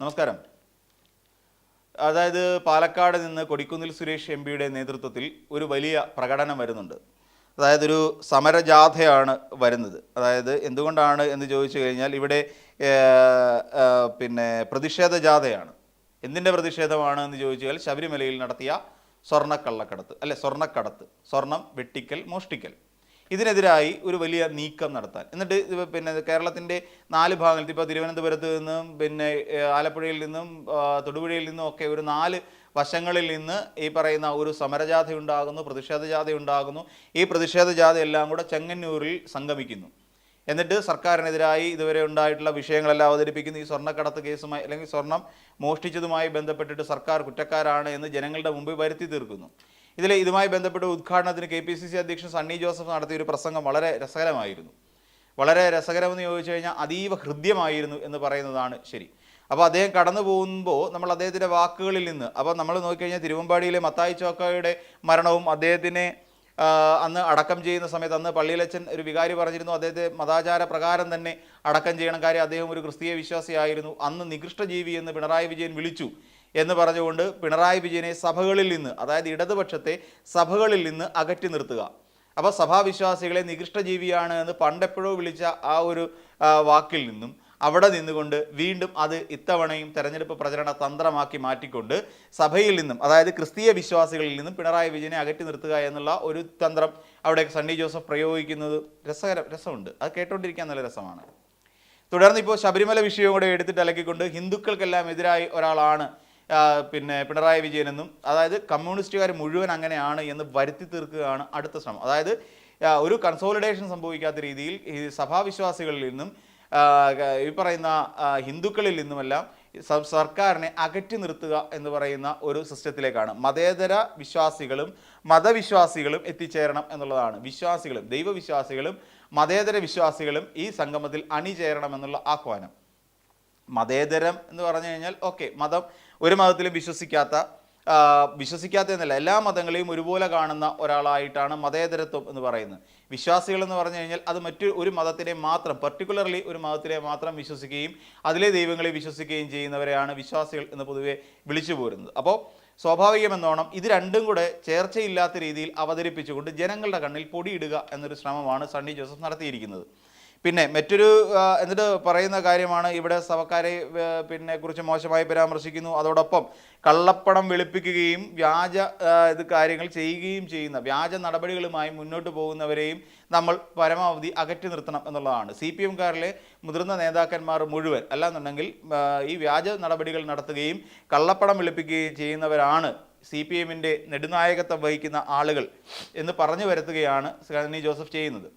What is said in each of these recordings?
നമസ്കാരം. അതായത് പാലക്കാട് നിന്ന് കൊടിക്കുന്നിൽ സുരേഷ് എം പിയുടെ നേതൃത്വത്തിൽ ഒരു വലിയ പ്രകടനം വരുന്നുണ്ട്. അതായത് ഒരു സമരജാഥയാണ് വരുന്നത്. അതായത് എന്തുകൊണ്ടാണ് എന്ന് ചോദിച്ചു കഴിഞ്ഞാൽ ഇവിടെ പിന്നെ പ്രതിഷേധ ജാഥയാണ്. എന്തിന്റെ പ്രതിഷേധമാണ് എന്ന് ചോദിച്ചാൽ ശബരിമലയിൽ നടത്തിയ സ്വർണക്കള്ളക്കടത്ത് അല്ലെ സ്വർണക്കടത്ത് സ്വർണം വെട്ടിക്കൽ മോഷ്ടിക്കൽ. ഇതിനെതിരായി ഒരു വലിയ നീക്കം നടത്താൻ. എന്നിട്ട് പിന്നെ കേരളത്തിന്റെ നാല് ഭാഗങ്ങളിൽ ഇപ്പോൾ തിരുവനന്തപുരത്ത് നിന്നും പിന്നെ ആലപ്പുഴയിൽ നിന്നും തൊടുപുഴയിൽ നിന്നും ഒക്കെ ഒരു നാല് വശങ്ങളിൽ നിന്ന് ഈ പറയുന്ന ഒരു സമരജാഥ ഉണ്ടാകുന്നു പ്രതിഷേധ ജാഥ ഉണ്ടാകുന്നു ഈ പ്രതിഷേധ എല്ലാം കൂടെ ചെങ്ങന്നൂരിൽ സംഗമിക്കുന്നു. എന്നിട്ട് സർക്കാരിനെതിരായി ഇതുവരെ ഉണ്ടായിട്ടുള്ള വിഷയങ്ങളെല്ലാം അവതരിപ്പിക്കുന്നു. ഈ സ്വർണക്കടത്ത് കേസുമായി അല്ലെങ്കിൽ സ്വർണം മോഷ്ടിച്ചതുമായി ബന്ധപ്പെട്ടിട്ട് സർക്കാർ കുറ്റക്കാരാണ് എന്ന് ജനങ്ങളുടെ മുമ്പിൽ വരുത്തി തീർക്കുന്നു. ഇതിൽ ഇതുമായി ബന്ധപ്പെട്ട് ഉദ്ഘാടനത്തിന് കെ പി സി സി അധ്യക്ഷൻ സണ്ണി ജോസഫ് നടത്തിയ ഒരു പ്രസംഗം വളരെ രസകരമായിരുന്നു. വളരെ രസകരമെന്ന് ചോദിച്ചു കഴിഞ്ഞാൽ അതീവ ഹൃദ്യമായിരുന്നു എന്ന് പറയുന്നതാണ് ശരി. അപ്പോൾ അദ്ദേഹം കടന്നു പോകുമ്പോൾ നമ്മൾ അദ്ദേഹത്തിന്റെ വാക്കുകളിൽ നിന്ന് അപ്പോൾ നമ്മൾ നോക്കിക്കഴിഞ്ഞാൽ തിരുവമ്പാടിയിലെ മത്തായി ചോക്കയുടെ മരണവും അദ്ദേഹത്തിനെ അന്ന് അടക്കം ചെയ്യുന്ന സമയത്ത് അന്ന് പള്ളിയിലച്ചൻ ഒരു വികാരി പറഞ്ഞിരുന്നു അദ്ദേഹത്തെ മതാചാര പ്രകാരം തന്നെ അടക്കം ചെയ്യണം കാര്യം അദ്ദേഹം ഒരു ക്രിസ്തീയ വിശ്വാസിയായിരുന്നു. അന്ന് നികൃഷ്ടജീവി എന്ന് പിണറായി വിജയൻ വിളിച്ചു. എന്ന് പറഞ്ഞുകൊണ്ട് പിണറായി വിജയനെ സഭകളിൽ നിന്ന് അതായത് ഇടതുപക്ഷത്തെ സഭകളിൽ നിന്ന് അകറ്റി നിർത്തുക. അപ്പോൾ സഭാവിശ്വാസികളെ നികൃഷ്ടജീവിയാണ് എന്ന് പണ്ടെപ്പോഴോ വിളിച്ച ആ ഒരു വാക്കിൽ നിന്നും അവിടെ നിന്നുകൊണ്ട് വീണ്ടും അത് ഇത്തവണയും തെരഞ്ഞെടുപ്പ് പ്രചരണ തന്ത്രമാക്കി മാറ്റിക്കൊണ്ട് സഭയിൽ നിന്നും അതായത് ക്രിസ്തീയ വിശ്വാസികളിൽ നിന്നും പിണറായി വിജയനെ അകറ്റി നിർത്തുക എന്നുള്ള ഒരു തന്ത്രം അവിടെ സണ്ണി ജോസഫ് പ്രയോഗിക്കുന്നത് രസകര രസമുണ്ട്. അത് കേട്ടോണ്ടിരിക്കാൻ നല്ല രസമാണ്. തുടർന്ന് ഇപ്പോൾ ശബരിമല വിഷയം കൂടെ എടുത്തിട്ട് അലക്കിക്കൊണ്ട് ഹിന്ദുക്കൾക്കെല്ലാം എതിരായി ഒരാളാണ് പിന്നെ പിണറായി വിജയനെന്നും അതായത് കമ്മ്യൂണിസ്റ്റുകാർ മുഴുവൻ അങ്ങനെയാണ് എന്ന് വരുത്തി തീർക്കുകയാണ് അടുത്ത ശ്രമം. അതായത് ഒരു കൺസോളിഡേഷൻ സംഭവിക്കാത്ത രീതിയിൽ ഈ സഭാവിശ്വാസികളിൽ നിന്നും ഈ പറയുന്ന ഹിന്ദുക്കളിൽ നിന്നുമെല്ലാം സർക്കാരിനെ അകറ്റി നിർത്തുക എന്ന് പറയുന്ന ഒരു സിസ്റ്റത്തിലേക്കാണ്. മതേതര വിശ്വാസികളും മതവിശ്വാസികളും എത്തിച്ചേരണം എന്നുള്ളതാണ്. വിശ്വാസികളും ദൈവവിശ്വാസികളും മതേതര വിശ്വാസികളും ഈ സംഗമത്തിൽ അണിചേരണം എന്നുള്ള ആഹ്വാനം. മതേതരം എന്ന് പറഞ്ഞു കഴിഞ്ഞാൽ ഓക്കെ മതം ഒരു മതത്തിലും വിശ്വസിക്കാത്ത വിശ്വസിക്കാത്ത എന്നല്ല എല്ലാ മതങ്ങളെയും ഒരുപോലെ കാണുന്ന ഒരാളായിട്ടാണ് മതേതരത്വം എന്ന് പറയുന്നത്. വിശ്വാസികൾ എന്ന് പറഞ്ഞു കഴിഞ്ഞാൽ അത് മറ്റു ഒരു മതത്തിനെ മാത്രം പർട്ടിക്കുലർലി ഒരു മതത്തിനെ മാത്രം വിശ്വസിക്കുകയും അതിലെ ദൈവങ്ങളെ വിശ്വസിക്കുകയും ചെയ്യുന്നവരെയാണ് വിശ്വാസികൾ എന്ന് പൊതുവെ വിളിച്ചു പോരുന്നത്. അപ്പോൾ സ്വാഭാവികമെന്നോണം ഇത് രണ്ടും കൂടെ ചേർച്ചയില്ലാത്ത രീതിയിൽ അവതരിപ്പിച്ചുകൊണ്ട് ജനങ്ങളുടെ കണ്ണിൽ പൊടിയിടുക എന്നൊരു ശ്രമമാണ് സണ്ണി ജോസഫ് നടത്തിയിരിക്കുന്നത്. പിന്നെ മറ്റൊരു എന്നിട്ട് പറയുന്ന കാര്യമാണ് ഇവിടെ സഭക്കാരെ പിന്നെ കുറിച്ച് മോശമായി പരാമർശിക്കുന്നു. അതോടൊപ്പം കള്ളപ്പണം വെളുപ്പിക്കുകയും വ്യാജ ഇത് കാര്യങ്ങൾ ചെയ്യുകയും ചെയ്യുന്ന വ്യാജ നടപടികളുമായി മുന്നോട്ട് പോകുന്നവരെയും നമ്മൾ പരമാവധി അകറ്റി നിർത്തണം എന്നുള്ളതാണ്. സി പി എംകാരിലെ മുതിർന്ന നേതാക്കന്മാർ മുഴുവൻ അല്ലാന്നുണ്ടെങ്കിൽ ഈ വ്യാജ നടപടികൾ നടത്തുകയും കള്ളപ്പണം വെളുപ്പിക്കുകയും ചെയ്യുന്നവരാണ് സി പി എമ്മിന്റെ നെടുനായകത്വം വഹിക്കുന്ന ആളുകൾ എന്ന് പറഞ്ഞു വരുത്തുകയാണ് സണ്ണി ജോസഫ് ചെയ്യുന്നത്.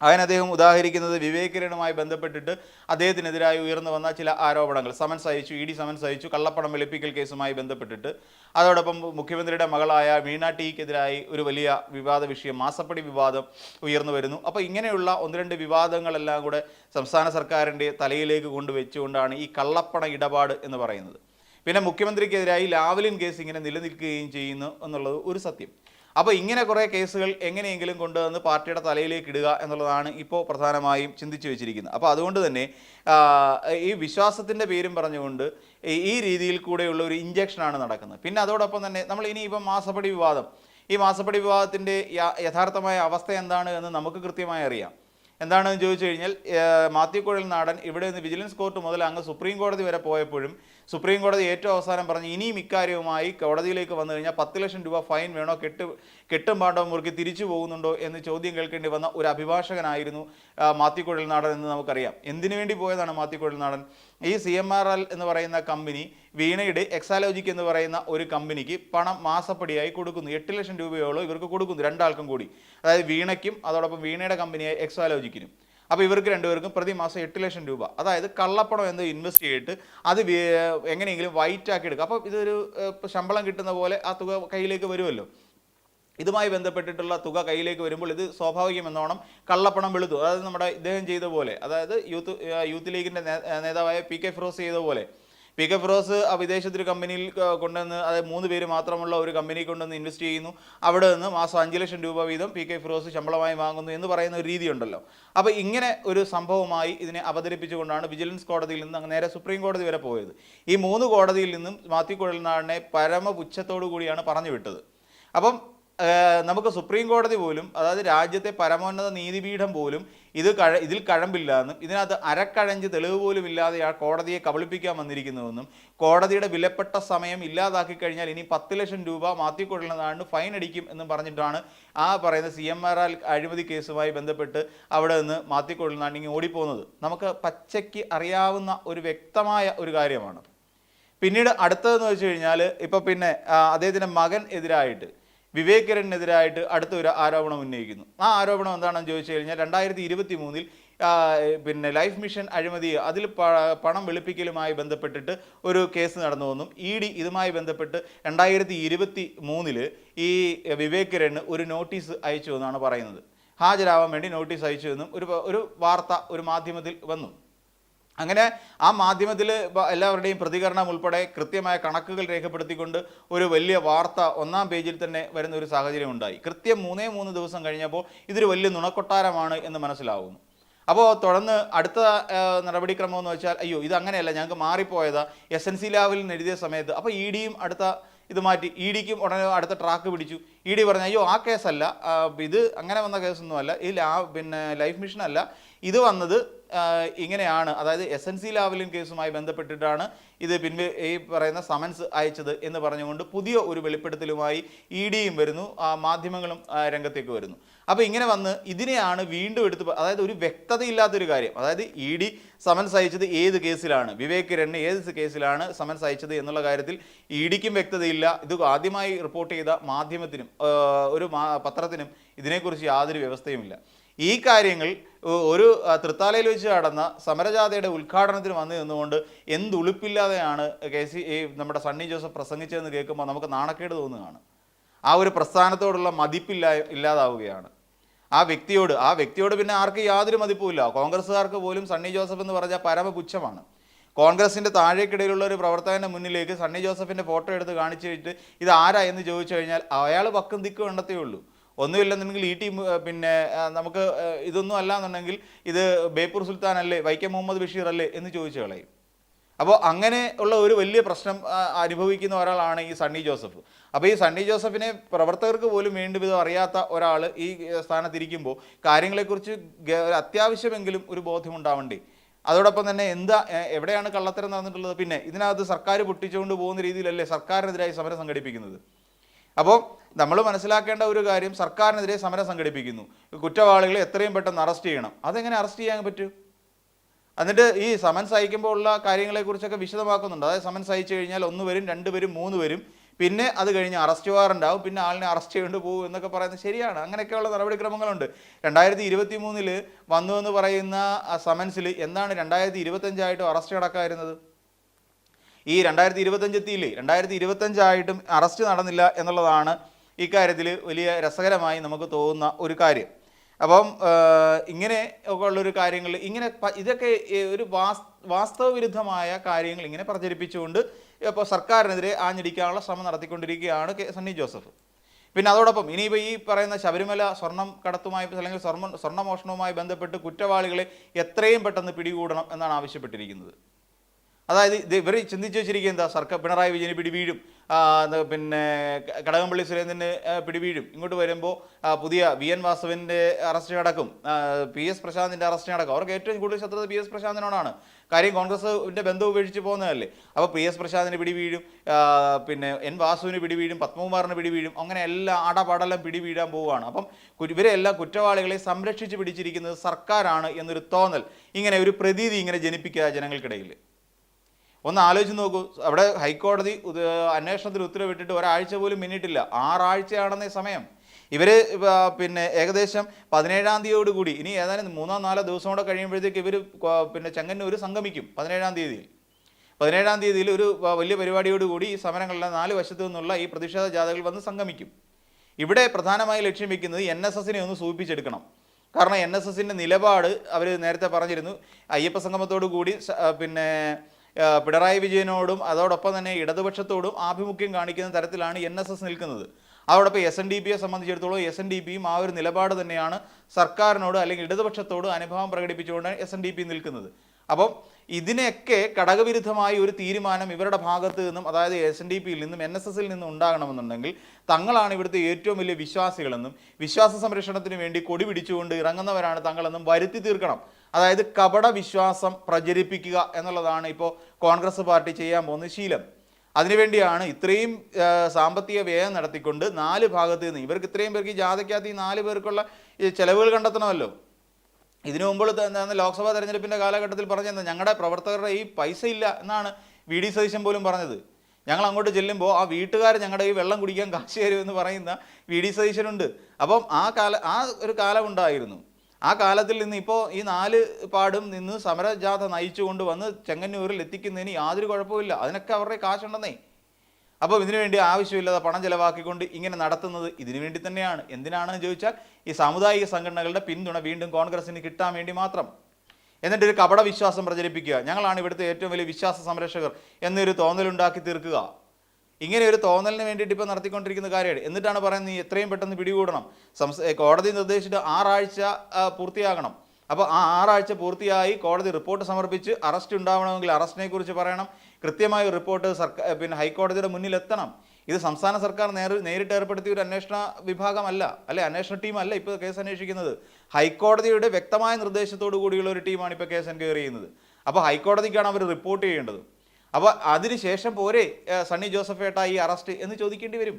അങ്ങനെ അദ്ദേഹം ഉദാഹരിക്കുന്നത് വിവേകരനുമായി ബന്ധപ്പെട്ടിട്ട് അദ്ദേഹത്തിനെതിരായി ഉയർന്നു വന്ന ചില ആരോപണങ്ങൾ. സമൻസ് അയച്ചു ഇ ഡി സമൻസ് അയച്ചു കള്ളപ്പണം വെളുപ്പിക്കൽ കേസുമായി ബന്ധപ്പെട്ടിട്ട്. അതോടൊപ്പം മുഖ്യമന്ത്രിയുടെ മകളായ മീന ടിക്കെതിരായി ഒരു വലിയ വിവാദ വിഷയം മാസപ്പടി വിവാദം ഉയർന്നു വരുന്നു. അപ്പോൾ ഇങ്ങനെയുള്ള ഒന്ന് രണ്ട് വിവാദങ്ങളെല്ലാം കൂടെ സംസ്ഥാന സർക്കാരിന്റെ തലയിലേക്ക് കൊണ്ടുവച്ചുകൊണ്ടാണ് ഈ കള്ളപ്പണ ഇടപാട് എന്ന് പറയുന്നത്. പിന്നെ മുഖ്യമന്ത്രിക്കെതിരായി ലാവലിൻ കേസ് ഇങ്ങനെ നിലനിൽക്കുകയും ചെയ്യുന്നു എന്നുള്ളത് ഒരു സത്യം. അപ്പോൾ ഇങ്ങനെ കുറേ കേസുകൾ എങ്ങനെയെങ്കിലും കൊണ്ടുവന്ന് പാർട്ടിയുടെ തലയിലേക്ക് ഇടുക എന്നുള്ളതാണ് ഇപ്പോൾ പ്രധാനമായും ചിന്തിച്ചു വെച്ചിരിക്കുന്നത്. അപ്പോൾ അതുകൊണ്ട് തന്നെ ഈ വിശ്വാസത്തിന്റെ പേരും പറഞ്ഞുകൊണ്ട് ഈ- രീതിയിൽ കൂടെയുള്ള ഒരു ഇഞ്ചക്ഷനാണ് നടക്കുന്നത്. പിന്നെ അതോടൊപ്പം തന്നെ നമ്മൾ ഇനി ഇപ്പം മാസപ്പടി വിവാദം. ഈ മാസപ്പടി വിവാദത്തിന്റെ യഥാർത്ഥമായ അവസ്ഥ എന്താണ് എന്ന് നമുക്ക് കൃത്യമായി അറിയാം. എന്താണെന്ന് ചോദിച്ചു കഴിഞ്ഞാൽ മാത്യു കുഴൽ നാടൻ ഇവിടെ നിന്ന് വിജിലൻസ് കോർട്ട് മുതൽ അങ്ങ് സുപ്രീം കോടതി വരെ പോയപ്പോഴും സുപ്രീം കോടതി ഏറ്റവും അവസാനം പറഞ്ഞ് ഇനിയും ഇക്കാര്യവുമായി കോടതിയിലേക്ക് വന്നു കഴിഞ്ഞാൽ പത്ത് ലക്ഷം രൂപ ഫൈൻ വേണോ കെട്ട് കെട്ടും പാണ്ടവും മുറുക്കി തിരിച്ചു പോകുന്നുണ്ടോ എന്ന് ചോദ്യം കേൾക്കേണ്ടി വന്ന ഒരു അഭിഭാഷകനായിരുന്നു മാത്യു കുഴൽ നാടൻ എന്ന് നമുക്കറിയാം. എന്തിനു വേണ്ടി പോയതാണ് മാത്യു കുഴൽ നാടൻ? ഈ സി എന്ന് പറയുന്ന കമ്പനി വീണയുടെ എക്സാലോജിക് എന്ന് പറയുന്ന ഒരു കമ്പനിക്ക് പണം മാസപ്പടിയായി കൊടുക്കുന്നു. എട്ട് ലക്ഷം രൂപയോളം ഇവർക്ക് കൊടുക്കുന്നു രണ്ടാൾക്കും കൂടി. അതായത് വീണയ്ക്കും അതോടൊപ്പം വീണയുടെ കമ്പനിയായ എക്സാലോജിക്കിനും. അപ്പോൾ ഇവർക്ക് രണ്ടുപേർക്കും പ്രതിമാസം എട്ട് ലക്ഷം രൂപ. അതായത് കള്ളപ്പണം എന്ന് ഇൻവെസ്റ്റ് ചെയ്തിട്ട് അത് എങ്ങനെയെങ്കിലും വൈറ്റ് ആക്കി എടുക്കുക. അപ്പോൾ ഇതൊരു ശമ്പളം കിട്ടുന്ന പോലെ ആ തുക കയ്യിലേക്ക് വരുമല്ലോ. ഇതുമായി ബന്ധപ്പെട്ടിട്ടുള്ള തുക കയ്യിലേക്ക് വരുമ്പോൾ ഇത് സ്വാഭാവികമെന്നോണം കള്ളപ്പണം വെളുത്തു. അതായത് നമ്മുടെ ഇദ്ദേഹം ചെയ്ത പോലെ അതായത് യൂത്ത് യൂത്ത് ലീഗിന്റെ നേതാവായ പി കെ ഫിറോസ് ചെയ്ത പോലെ പി കെ ഫിറോസ് വിദേശത്തൊരു കമ്പനിയിൽ കൊണ്ടുവന്ന് അതായത് മൂന്ന് പേര് മാത്രമുള്ള ഒരു കമ്പനി കൊണ്ടുവന്ന് ഇൻവെസ്റ്റ് ചെയ്യുന്നു. അവിടെ നിന്ന് മാസം അഞ്ച് ലക്ഷം രൂപ വീതം പി കെ ഫിറോസ് ശമ്പളമായി വാങ്ങുന്നു എന്ന് പറയുന്ന ഒരു രീതിയുണ്ടല്ലോ. അപ്പോൾ ഇങ്ങനെ ഒരു സംഭവമായി ഇതിനെ അവതരിപ്പിച്ചുകൊണ്ടാണ് വിജിലൻസ് കോടതിയിൽ നിന്ന് നേരെ സുപ്രീം കോടതി വരെ പോയത്. ഈ മൂന്ന് കോടതിയിൽ നിന്നും മാത്യു കുഴൽനാടിനെ പരമപുച്ഛത്തോടു കൂടിയാണ് പറഞ്ഞു വിട്ടത് അപ്പം നമുക്ക് സുപ്രീം കോടതി പോലും അതായത് രാജ്യത്തെ പരമോന്നത നീതിപീഠം പോലും ഇത് കഴ ഇതിൽ കഴമ്പില്ല എന്നും ഇതിനകത്ത് അരക്കഴഞ്ച് തെളിവ് പോലും ഇല്ലാതെ ആ കോടതിയെ കബളിപ്പിക്കാൻ വന്നിരിക്കുന്നുവെന്നും കോടതിയുടെ വിലപ്പെട്ട സമയം ഇല്ലാതാക്കി കഴിഞ്ഞാൽ ഇനി പത്ത് ലക്ഷം രൂപ മാറ്റിക്കൊള്ളുന്നതാണ് ഫൈൻ അടിക്കും എന്നും പറഞ്ഞിട്ടാണ് ആ പറയുന്ന സി എം ആർ ആൽ അഴിമതി കേസുമായി ബന്ധപ്പെട്ട് അവിടെ നിന്ന് മാറ്റിക്കൊള്ളുന്നതാണ് ഇങ്ങനെ ഓടിപ്പോകുന്നത്. നമുക്ക് പച്ചയ്ക്ക് അറിയാവുന്ന ഒരു വ്യക്തമായ ഒരു കാര്യമാണ്. പിന്നീട് അടുത്തതെന്ന് വെച്ച് കഴിഞ്ഞാൽ ഇപ്പോൾ പിന്നെ അദ്ദേഹത്തിന്റെ മകൻ എതിരായിട്ട് വിവേക് അടുത്ത ഒരു ആരോപണം ഉന്നയിക്കുന്നു. ആ ആരോപണം എന്താണെന്ന് ചോദിച്ചു കഴിഞ്ഞാൽ രണ്ടായിരത്തി ഇരുപത്തി മൂന്നിൽ പിന്നെ ലൈഫ് മിഷൻ അഴിമതി അതിൽ പണം വെളുപ്പിക്കലുമായി ബന്ധപ്പെട്ടിട്ട് ഒരു കേസ് നടന്നു നടന്നുവെന്നും ഇ ഡി ഇതുമായി ബന്ധപ്പെട്ട് രണ്ടായിരത്തി ഇരുപത്തി മൂന്നിൽ ഈ വിവേക് കിരണ് ഒരു നോട്ടീസ് അയച്ചു എന്നാണ് പറയുന്നത്. ഹാജരാവാൻ വേണ്ടി നോട്ടീസ് അയച്ചു എന്നും ഒരു ഒരു വാർത്ത ഒരു മാധ്യമത്തിൽ വന്നു. അങ്ങനെ ആ മാധ്യമത്തിൽ എല്ലാവരുടെയും പ്രതികരണം ഉൾപ്പെടെ കൃത്യമായ കണക്കുകൾ രേഖപ്പെടുത്തിക്കൊണ്ട് ഒരു വലിയ വാർത്ത ഒന്നാം പേജിൽ തന്നെ വരുന്ന ഒരു സാഹചര്യം ഉണ്ടായി. കൃത്യം മൂന്നേ മൂന്ന് ദിവസം കഴിഞ്ഞപ്പോൾ ഇതൊരു വലിയ നുണക്കൊട്ടാരമാണ് എന്ന് മനസ്സിലാവുന്നു. അപ്പോൾ തുടർന്ന് അടുത്ത നടപടിക്രമം എന്ന് വെച്ചാൽ അയ്യോ ഇത് അങ്ങനെയല്ല ഞങ്ങൾക്ക് മാറിപ്പോയതാ. എസ് എൻ സി ലാവിൽ നിന്ന് എഴുതിയ സമയത്ത് അപ്പോൾ ഇ ഡിയും അടുത്ത ഇത് മാറ്റി. ഇ ഡിക്കും ഉടനെ അടുത്ത ട്രാക്ക് പിടിച്ചു. ഇ ഡി പറഞ്ഞു അയ്യോ ആ കേസല്ല ഇത് അങ്ങനെ വന്ന കേസൊന്നുമല്ല ഈ ലാ പിന്നെ ലൈഫ് മിഷൻ അല്ല ഇത് വന്നത് ഇങ്ങനെയാണ്. അതായത് എസ് എൻ സി ലാവലിൻ കേസുമായി ബന്ധപ്പെട്ടിട്ടാണ് ഇത് പിൻവ ഈ പറയുന്ന സമൻസ് അയച്ചത് എന്ന് പറഞ്ഞുകൊണ്ട് പുതിയ ഒരു വെളിപ്പെടുത്തലുമായി ഇ ഡിയും വരുന്നു. മാധ്യമങ്ങളും രംഗത്തേക്ക് വരുന്നു. അപ്പോൾ ഇങ്ങനെ വന്ന് ഇതിനെയാണ് വീണ്ടും എടുത്ത് അതായത് ഒരു വ്യക്തതയില്ലാത്തൊരു കാര്യം. അതായത് ഇ ഡി സമൻസ് അയച്ചത് ഏത് കേസിലാണ്? വിവേക് രണ് ഏത് കേസിലാണ് സമൻസ് അയച്ചത് എന്നുള്ള കാര്യത്തിൽ ഇ ഡിക്കും വ്യക്തതയില്ല. ഇത് ആദ്യമായി റിപ്പോർട്ട് ചെയ്ത മാധ്യമത്തിനും ഒരു പത്രത്തിനും ഇതിനെക്കുറിച്ച് യാതൊരു വ്യവസ്ഥയുമില്ല. ഈ കാര്യങ്ങൾ ഒരു തൃത്താലയിൽ വെച്ച് നടന്ന സമരജാഥയുടെ ഉദ്ഘാടനത്തിന് വന്നു നിന്നുകൊണ്ട് എന്തുളിപ്പില്ലാതെയാണ് കെ സി ഈ നമ്മുടെ സണ്ണി ജോസഫ് പ്രസംഗിച്ചതെന്ന് കേൾക്കുമ്പോൾ നമുക്ക് നാണക്കേട് തോന്നുകയാണ്. ആ ഒരു പ്രസ്ഥാനത്തോടുള്ള മതിപ്പില്ല ഇല്ലാതാവുകയാണ്. ആ വ്യക്തിയോട് ആ വ്യക്തിയോട് പിന്നെ ആർക്ക് യാതൊരു മതിപ്പുമില്ല. കോൺഗ്രസ്സുകാർക്ക് പോലും സണ്ണി ജോസഫ് എന്ന് പറഞ്ഞാൽ പരമപുച്ഛമാണ്. കോൺഗ്രസിന്റെ താഴേക്കിടയിലുള്ള ഒരു പ്രവർത്തകന്റെ മുന്നിലേക്ക് സണ്ണി ജോസഫിന്റെ ഫോട്ടോ എടുത്ത് കാണിച്ചു വെച്ചിട്ട് ഇത് ആരാ? എന്ന് ചോദിച്ചു കഴിഞ്ഞാൽ അയാൾ പക്കം ദിക്ക് വേണ്ടത്തേ ഉള്ളൂ. ഒന്നുമില്ലെന്നുണ്ടെങ്കിൽ ഈ ടീം പിന്നെ നമുക്ക് ഇതൊന്നും അല്ല എന്നുണ്ടെങ്കിൽ ഇത് ബേപ്പൂർ സുൽത്താൻ അല്ലേ വൈക്കം മുഹമ്മദ് ബഷീർ അല്ലേ എന്ന് ചോദിച്ചു കളയും. അപ്പോൾ അങ്ങനെ ഉള്ള ഒരു വലിയ പ്രശ്നം അനുഭവിക്കുന്ന ഒരാളാണ് ഈ സണ്ണി ജോസഫ്. അപ്പോൾ ഈ സണ്ണി ജോസഫിനെ പ്രവർത്തകർക്ക് പോലും വേണ്ട വിധം അറിയാത്ത ഒരാൾ ഈ സ്ഥാനത്തിരിക്കുമ്പോൾ കാര്യങ്ങളെക്കുറിച്ച് അത്യാവശ്യമെങ്കിലും ഒരു ഒരു ബോധ്യമുണ്ടാവണ്ടേ? അതോടൊപ്പം തന്നെ എന്താ എവിടെയാണ് കള്ളത്തരം നടന്നിട്ടുള്ളത്? പിന്നെ ഇതിനകത്ത് സർക്കാർ പൊട്ടിച്ചുകൊണ്ട് പോകുന്ന രീതിയിലല്ലേ സർക്കാരിനെതിരായി സമരം സംഘടിപ്പിക്കുന്നത്? അപ്പോൾ നമ്മൾ മനസ്സിലാക്കേണ്ട ഒരു കാര്യം സർക്കാരിനെതിരെ സമരം സംഘടിപ്പിക്കുന്നു. കുറ്റവാളികളെ എത്രയും പെട്ടെന്ന് അറസ്റ്റ് ചെയ്യണം. അതെങ്ങനെ അറസ്റ്റ് ചെയ്യാൻ പറ്റും? എന്നിട്ട് ഈ സമൻസ് അയക്കുമ്പോൾ ഉള്ള കാര്യങ്ങളെക്കുറിച്ചൊക്കെ വിശദമാക്കുന്നുണ്ട്. അതായത് സമൻസ് അയച്ചു കഴിഞ്ഞാൽ ഒന്ന് വരും രണ്ട് വരും മൂന്ന് വരും. പിന്നെ അത് കഴിഞ്ഞ് അറസ്റ്റ് വാറണ്ട് ആവും. പിന്നെ ആളിനെ അറസ്റ്റ് ചെയ്യേണ്ടി പോകും എന്നൊക്കെ പറയുന്നത് ശരിയാണ്. അങ്ങനെയൊക്കെയുള്ള നടപടിക്രമങ്ങളുണ്ട്. രണ്ടായിരത്തി ഇരുപത്തി മൂന്നിൽ വന്നു എന്ന് പറയുന്ന സമൻസിൽ എന്താണ് രണ്ടായിരത്തി ഇരുപത്തഞ്ചായിട്ടും അറസ്റ്റ് നടക്കാതിരുന്നത്? ഈ രണ്ടായിരത്തി ഇരുപത്തഞ്ച് എത്തിയില്ലേ രണ്ടായിരത്തി ഇരുപത്തഞ്ചായിട്ടും അറസ്റ്റ് നടന്നില്ല എന്നുള്ളതാണ് ഇക്കാര്യത്തിൽ വലിയ രസകരമായി നമുക്ക് തോന്നുന്ന ഒരു കാര്യം. അപ്പം ഇങ്ങനെ ഒക്കെ ഉള്ളൊരു കാര്യങ്ങൾ ഇങ്ങനെ ഇതൊക്കെ ഒരു വാസ് വാസ്തവ വിരുദ്ധമായ കാര്യങ്ങൾ ഇങ്ങനെ പ്രചരിപ്പിച്ചുകൊണ്ട് ഇപ്പോൾ സർക്കാരിനെതിരെ ആഞ്ഞടിക്കാനുള്ള ശ്രമം നടത്തിക്കൊണ്ടിരിക്കുകയാണ് കെ സണ്ണി ജോസഫ്. പിന്നെ അതോടൊപ്പം ഇനിയിപ്പോൾ ഈ പറയുന്ന ശബരിമല സ്വർണം കടത്തുമായി അല്ലെങ്കിൽ സ്വർണ സ്വർണമോഷണവുമായി ബന്ധപ്പെട്ട് കുറ്റവാളികളെ എത്രയും പെട്ടെന്ന് പിടികൂടണം എന്നാണ് ആവശ്യപ്പെട്ടിരിക്കുന്നത്. അതായത് ഇത് ഇവർ ചിന്തിച്ചു വെച്ചിരിക്കുക എന്താ? സർക്കാർ പിണറായി വിജയന് പിടിവീഴും. പിന്നെ കടകംപള്ളി സുരേന്ദ്രന് പിടിവീഴും. ഇങ്ങോട്ട് വരുമ്പോൾ പുതിയ വി എൻ വാസവന്റെ അറസ്റ്റ് നടക്കും. പി എസ് പ്രശാന്തിന്റെ അറസ്റ്റ് നടക്കും. അവർക്ക് ഏറ്റവും കൂടുതൽ ശത്രുത പി എസ് പ്രശാന്തിനോടാണ്. കാര്യം കോൺഗ്രസിന്റെ ബന്ധം ഉപേക്ഷിച്ച് പോകുന്നതല്ലേ? അപ്പോൾ പി എസ് പ്രശാന്തിന് പിടിവീഴും പിന്നെ എൻ വാസുവിന് പിടിവീഴും പത്മകുമാറിന് പിടിവീഴും അങ്ങനെ എല്ലാ ആടപാടെല്ലാം പിടിവീഴാൻ പോവുകയാണ്. അപ്പം ഇവരെല്ലാം കുറ്റവാളികളെ സംരക്ഷിച്ച് പിടിച്ചിരിക്കുന്നത് സർക്കാരാണ് എന്നൊരു തോന്നൽ. ഇങ്ങനെ ഒരു പ്രതീതി ഇങ്ങനെ ജനിപ്പിക്കുക ജനങ്ങൾക്കിടയിൽ ഒന്ന് ആലോചിച്ച് നോക്കൂ. അവിടെ ഹൈക്കോടതി അന്വേഷണത്തിൽ ഉത്തരവിട്ടിട്ട് ഒരാഴ്ച പോലും മിന്നിട്ടില്ല ആറാഴ്ചയാണെന്നേ സമയം. ഇവർ പിന്നെ ഏകദേശം പതിനേഴാം തീയതിയോട് കൂടി ഇനി ഏതാനും മൂന്നോ നാലോ ദിവസം കൂടെ കഴിയുമ്പോഴത്തേക്ക് ഇവർ പിന്നെ ചെങ്ങന്നൂർ സംഗമിക്കും പതിനേഴാം തീയതിയിൽ. പതിനേഴാം തീയതിയിൽ ഒരു വലിയ പരിപാടിയോടുകൂടി ഈ സമരങ്ങളിലെ നാല് വശത്തു നിന്നുള്ള ഈ പ്രതിഷേധ ജാഥകൾ വന്ന് സംഗമിക്കും. ഇവിടെ പ്രധാനമായി ലക്ഷ്യം വെക്കുന്നത് എൻ എസ് എസിനെ ഒന്ന് സൂചിപ്പിച്ചെടുക്കണം. കാരണം എൻ എസ് എസിന്റെ നിലപാട് അവർ നേരത്തെ പറഞ്ഞിരുന്നു. അയ്യപ്പ സംഗമത്തോടു കൂടി പിന്നെ പിണറായി വിജയനോടും അതോടൊപ്പം തന്നെ ഇടതുപക്ഷത്തോടും ആഭിമുഖ്യം കാണിക്കുന്ന തരത്തിലാണ് എൻ എസ് എസ് നിൽക്കുന്നത്. അതോടൊപ്പം എസ് എൻ ഡി പിയെ സംബന്ധിച്ചിടത്തോളം എസ് എൻ ഡി പിയും ആ ഒരു നിലപാട് തന്നെയാണ് സർക്കാരിനോട് അല്ലെങ്കിൽ ഇടതുപക്ഷത്തോട് അനുഭവം പ്രകടിപ്പിച്ചുകൊണ്ട് എസ് എൻ ഡി പി നിൽക്കുന്നത്. അപ്പം ഇതിനെയൊക്കെ ഘടകവിരുദ്ധമായ ഒരു തീരുമാനം ഇവരുടെ ഭാഗത്ത് നിന്നും അതായത് എസ് എൻ ഡി പിയിൽ നിന്നും എൻ എസ് എസിൽ നിന്നും ഉണ്ടാകണമെന്നുണ്ടെങ്കിൽ തങ്ങളാണ് ഇവിടുത്തെ ഏറ്റവും വലിയ വിശ്വാസികളെന്നും വിശ്വാസ സംരക്ഷണത്തിന് വേണ്ടി കൊടി പിടിച്ചുകൊണ്ട് ഇറങ്ങുന്നവരാണ് തങ്ങളെന്നും വരുത്തി തീർക്കണം. അതായത് കപട വിശ്വാസം പ്രചരിപ്പിക്കുക എന്നുള്ളതാണ് ഇപ്പോൾ കോൺഗ്രസ് പാർട്ടി ചെയ്യാൻ പോകുന്ന ശീലം. അതിനുവേണ്ടിയാണ് ഇത്രയും സാമ്പത്തിക വ്യയം നടത്തിക്കൊണ്ട് നാല് ഭാഗത്ത് നിന്ന് ഇവർക്ക് ഇത്രയും പേർക്ക് ഈ ജാഥയ്ക്കകത്ത് ഈ നാല് പേർക്കുള്ള ചെലവുകൾ കണ്ടെത്തണമല്ലോ. ഇതിനു മുമ്പ് എന്താണ് ലോക്സഭാ തെരഞ്ഞെടുപ്പിന്റെ കാലഘട്ടത്തിൽ പറഞ്ഞത് ഞങ്ങളുടെ പ്രവർത്തകരുടെ ഈ പൈസ ഇല്ല എന്നാണ് വി ഡി സതീശൻ പോലും പറഞ്ഞത്. ഞങ്ങൾ അങ്ങോട്ട് ചെല്ലുമ്പോൾ ആ വീട്ടുകാർ ഞങ്ങളുടെ ഈ വെള്ളം കുടിക്കാൻ കാശ് തരും എന്ന് പറയുന്ന വി ഡി സതീശനുണ്ട്. അപ്പം ആ കാല ആ ഒരു കാലം ഉണ്ടായിരുന്നു. ആ കാലത്തിൽ നിന്ന് ഇപ്പോൾ ഈ നാല് പാടും നിന്ന് സമരജാഥ നയിച്ചുകൊണ്ട് വന്ന് ചെങ്ങന്നൂരിൽ എത്തിക്കുന്നതിന് യാതൊരു കുഴപ്പമില്ല അതിനൊക്കെ അവരുടെ കാശുണ്ടെന്നേ. അപ്പോൾ ഇതിനുവേണ്ടി ആവശ്യമില്ലാതെ പണം ചിലവാക്കിക്കൊണ്ട് ഇങ്ങനെ നടത്തുന്നത് ഇതിനു വേണ്ടി തന്നെയാണ്. എന്തിനാണെന്ന് ചോദിച്ചാൽ ഈ സാമുദായിക സംഘടനകളുടെ പിന്തുണ വീണ്ടും കോൺഗ്രസിന് കിട്ടാൻ വേണ്ടി മാത്രം. എന്നിട്ട് ഒരു കപട വിശ്വാസം പ്രചരിപ്പിക്കുക. ഞങ്ങളാണ് ഇവിടുത്തെ ഏറ്റവും വലിയ വിശ്വാസ സംരക്ഷകർ എന്നൊരു തോന്നലുണ്ടാക്കി തീർക്കുക. ഇങ്ങനെ ഒരു തോന്നലിന് വേണ്ടിയിട്ട് ഇപ്പോൾ നടത്തിക്കൊണ്ടിരിക്കുന്ന കാര്യമാണ് എന്നിട്ടാണ് പറയുന്നത് നീ എത്രയും പെട്ടെന്ന് പിടികൂടണം. സംസ്ഥ കോടതി നിർദ്ദേശിച്ചിട്ട് ആറാഴ്ച പൂർത്തിയാകണം. അപ്പോൾ ആ ആറാഴ്ച പൂർത്തിയായി കോടതി റിപ്പോർട്ട് സമർപ്പിച്ച് അറസ്റ്റ് ഉണ്ടാവണമെങ്കിൽ അറസ്റ്റിനെ കുറിച്ച് പറയണം. കൃത്യമായ ഒരു റിപ്പോർട്ട് സർക്കാർ പിന്നെ ഹൈക്കോടതിയുടെ മുന്നിൽ എത്തണം ഇത് സംസ്ഥാന സർക്കാർ നേർ നേരിട്ട് ഏർപ്പെടുത്തിയ ഒരു അന്വേഷണ വിഭാഗമല്ല അല്ലെ അന്വേഷണ ടീമല്ല ഇപ്പോൾ കേസ് അന്വേഷിക്കുന്നത്. ഹൈക്കോടതിയുടെ വ്യക്തമായ നിർദ്ദേശത്തോടു കൂടിയുള്ള ഒരു ടീമാണ് ഇപ്പോൾ കേസ് എൻക്വയറി ചെയ്യുന്നത്. അപ്പോൾ ഹൈക്കോടതിക്കാണ് അവർ റിപ്പോർട്ട് ചെയ്യേണ്ടത്. അപ്പോൾ അതിനുശേഷം പോരെ സണ്ണി ജോസഫേട്ട ഈ അറസ്റ്റ് എന്ന് ചോദിക്കേണ്ടി വരും.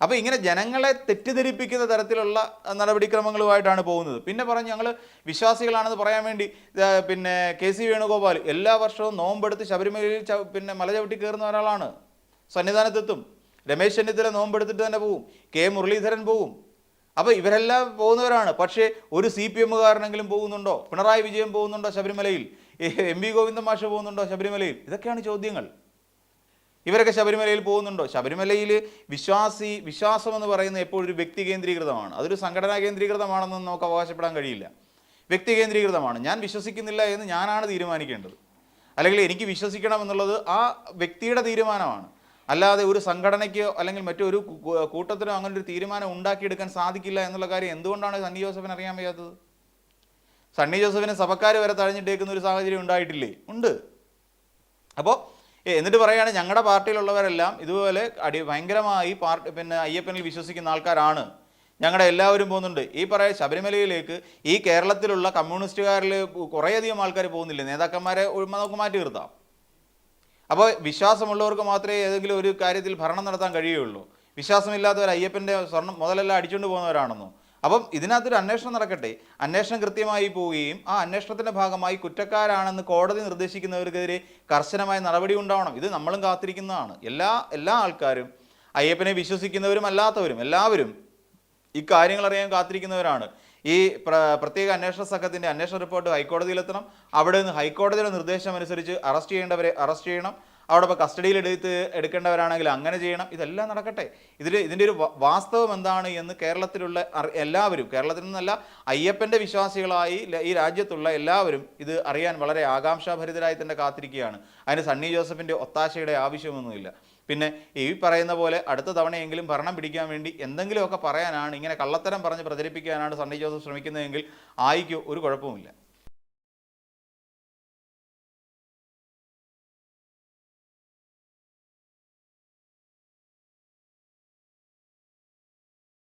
അപ്പോൾ ഇങ്ങനെ ജനങ്ങളെ തെറ്റിദ്ധരിപ്പിക്കുന്ന തരത്തിലുള്ള നടപടിക്രമങ്ങളുമായിട്ടാണ് പോകുന്നത്. പിന്നെ പറഞ്ഞു ഞങ്ങൾ വിശ്വാസികളാണെന്ന് പറയാൻ വേണ്ടി പിന്നെ കെ സി വേണുഗോപാൽ എല്ലാ വർഷവും നോമ്പെടുത്ത് ശബരിമലയിൽ പിന്നെ മല ചവിട്ടി കയറുന്ന ഒരാളാണ്. സന്നിധാനത്തെത്തും. രമേശ് ചെന്നിത്തല നോമ്പെടുത്തിട്ട് തന്നെ പോവും. കെ മുരളീധരൻ പോവും. അപ്പോൾ ഇവരെല്ലാം പോകുന്നവരാണ്. പക്ഷേ ഒരു സി പി എമ്മുകാരനെങ്കിലും പോകുന്നുണ്ടോ? പിണറായി വിജയൻ പോകുന്നുണ്ടോ ശബരിമലയിൽ? എം വി ഗോവിന്ദ മാഷ് പോകുന്നുണ്ടോ ശബരിമലയിൽ? ഇതൊക്കെയാണ് ചോദ്യങ്ങൾ. ഇവരൊക്കെ ശബരിമലയിൽ പോകുന്നുണ്ടോ? ശബരിമലയിൽ വിശ്വാസി വിശ്വാസം എന്ന് പറയുന്നത് എപ്പോഴും ഒരു വ്യക്തി കേന്ദ്രീകൃതമാണ്. അതൊരു സംഘടനാ കേന്ദ്രീകൃതമാണെന്ന് നമുക്ക് അവകാശപ്പെടാൻ കഴിയില്ല. വ്യക്തി കേന്ദ്രീകൃതമാണ്. ഞാൻ വിശ്വസിക്കുന്നില്ല എന്ന് ഞാനാണ് തീരുമാനിക്കേണ്ടത്. അല്ലെങ്കിൽ എനിക്ക് വിശ്വസിക്കണം എന്നുള്ളത് ആ വ്യക്തിയുടെ തീരുമാനമാണ്. അല്ലാതെ ഒരു സംഘടനയ്ക്കോ അല്ലെങ്കിൽ മറ്റൊരു കൂട്ടത്തിനോ അങ്ങനെ ഒരു തീരുമാനം ഉണ്ടാക്കിയെടുക്കാൻ സാധിക്കില്ല എന്നുള്ള കാര്യം എന്തുകൊണ്ടാണ് സണ്ണി ജോസഫിന് അറിയാൻ വയ്യാത്തത്? സണ്ണി ജോസഫിനെ സഭക്കാർ വരെ തഴഞ്ഞിട്ടേക്കുന്ന ഒരു സാഹചര്യം ഉണ്ടായിട്ടില്ലേ? ഉണ്ട്. അപ്പോൾ എന്നിട്ട് പറയുകയാണ് ഞങ്ങളുടെ പാർട്ടിയിലുള്ളവരെല്ലാം ഇതുപോലെ അടി ഭയങ്കരമായി പാർട്ടി പിന്നെ അയ്യപ്പനിൽ വിശ്വസിക്കുന്ന ആൾക്കാരാണ്. ഞങ്ങളുടെ എല്ലാവരും പോകുന്നുണ്ട്. ഈ പറയ ശബരിമലയിലേക്ക് ഈ കേരളത്തിലുള്ള കമ്മ്യൂണിസ്റ്റുകാരിൽ കുറേയധികം ആൾക്കാർ പോകുന്നില്ല? നേതാക്കന്മാരെ നമുക്ക് മാറ്റി നിർത്താം. അപ്പോൾ വിശ്വാസമുള്ളവർക്ക് മാത്രമേ ഏതെങ്കിലും ഒരു കാര്യത്തിൽ ഭരണം നടത്താൻ കഴിയുകയുള്ളൂ. വിശ്വാസമില്ലാത്തവർ അയ്യപ്പന്റെ സ്വർണം മുതലെല്ലാം അടിച്ചുകൊണ്ട് പോകുന്നവരാണെന്നോ? അപ്പം ഇതിനകത്തൊരു അന്വേഷണം നടക്കട്ടെ. അന്വേഷണം കൃത്യമായി പോവുകയും ആ അന്വേഷണത്തിന്റെ ഭാഗമായി കുറ്റക്കാരാണെന്ന് കോടതി നിർദ്ദേശിക്കുന്നവർക്കെതിരെ കർശനമായ നടപടി ഉണ്ടാവണം. ഇത് നമ്മളും കാത്തിരിക്കുന്നതാണ്. എല്ലാ എല്ലാ ആൾക്കാരും അയ്യപ്പനെ വിശ്വസിക്കുന്നവരും അല്ലാത്തവരും എല്ലാവരും ഇക്കാര്യങ്ങൾ അറിയാൻ കാത്തിരിക്കുന്നവരാണ്. ഈ പ്ര പ്രത്യേക അന്വേഷണ സംഘത്തിന്റെ അന്വേഷണ റിപ്പോർട്ട് ഹൈക്കോടതിയിലെത്തണം അവിടെ നിന്ന് ഹൈക്കോടതിയുടെ നിർദ്ദേശം അനുസരിച്ച് അറസ്റ്റ് ചെയ്യേണ്ടവരെ അറസ്റ്റ് ചെയ്യണം. അവിടെ ഇപ്പോൾ കസ്റ്റഡിയിൽ എടുത്ത് എടുക്കേണ്ടവരാണെങ്കിൽ അങ്ങനെ ചെയ്യണം. ഇതെല്ലാം നടക്കട്ടെ. ഇതിൽ ഇതിന്റെ ഒരു വാസ്തവം എന്താണ് എന്ന് കേരളത്തിലുള്ള എല്ലാവരും കേരളത്തിൽ നിന്നല്ല അയ്യപ്പന്റെ വിശ്വാസികളായി ഈ രാജ്യത്തുള്ള എല്ലാവരും ഇത് അറിയാൻ വളരെ ആകാംക്ഷാഭരിതരായി തന്നെ കാത്തിരിക്കുകയാണ്. അതിന് സണ്ണി ജോസഫിന്റെ ഒത്താശയുടെ ആവശ്യമൊന്നുമില്ല. പിന്നെ ഈ പറയുന്ന പോലെ അടുത്ത തവണയെങ്കിലും ഭരണം പിടിക്കാൻ വേണ്ടി എന്തെങ്കിലുമൊക്കെ പറയാനാണ് ഇങ്ങനെ കള്ളത്തരം പറഞ്ഞ് പ്രചരിപ്പിക്കാനാണ് സണ്ണി ജോസഫ് ശ്രമിക്കുന്നതെങ്കിൽ ആയിക്കോ ഒരു കുഴപ്പവുമില്ല.